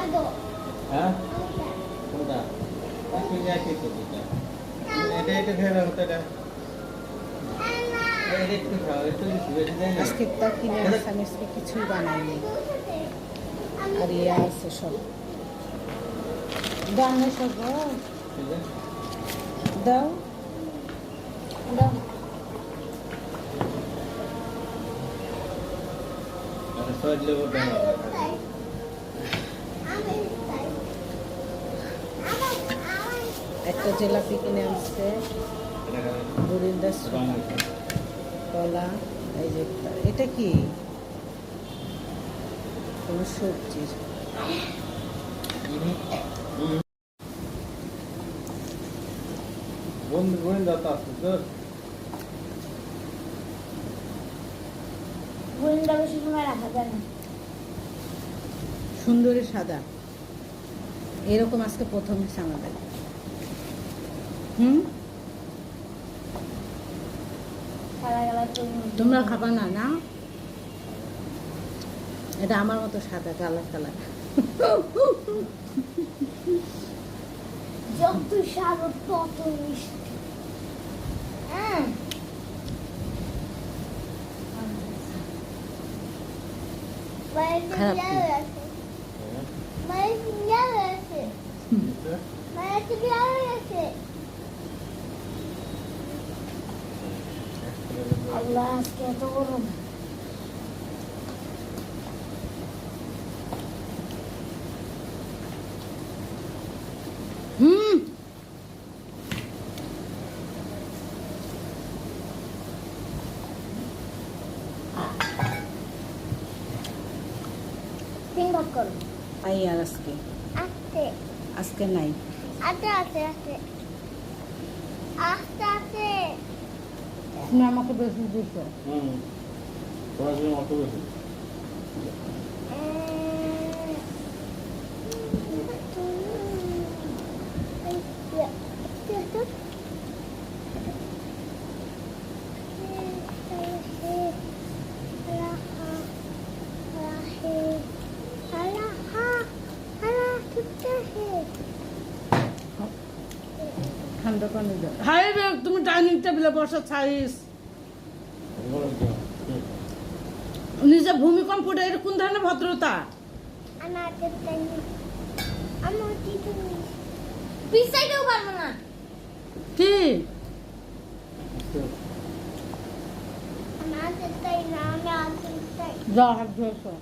হ্যাঁ কোনটা তো এটা এটা এটা একটু খাও একটু বেশি বেশি দেয় না আজকে তা কিনে আজকে কিছুই বানাইনি আর ইয়ে আছে সব দাও না সব। দাও দাও সহজ লেবু একটা জিলাপি কিনে আনছে। এটা খাবে বুড়িন্দা রং হয়েছে কলা এই যে এটা কি? কোনো সবজি? আসছে সুন্দরী সাদা। এরকম আজকে প্রথম আমাদের। হুম গেলা তোমরা খাবা না না? এটা আমার মতো সাদা কালার কালার। যত সারো তত মিষ্টি। হ্যাঁ। খারাপ কি? আল্লাহ আজকে এত Allah asker Ay asker. Asker. Asker ney? Asker asker asker. তুমি আমাকে বেশি দিছো হুম পড়াশোনা অত বেশি ঠান্ডা পানি দাও হাই রে তুমি ডাইনিং টেবিলে বসো ছাইস। নিজে ভূমিকম্পটা এটা কোন ধরনের ভদ্রতা? পিসাইতেও পারব না। কি? যা হাত ধুয়েছো।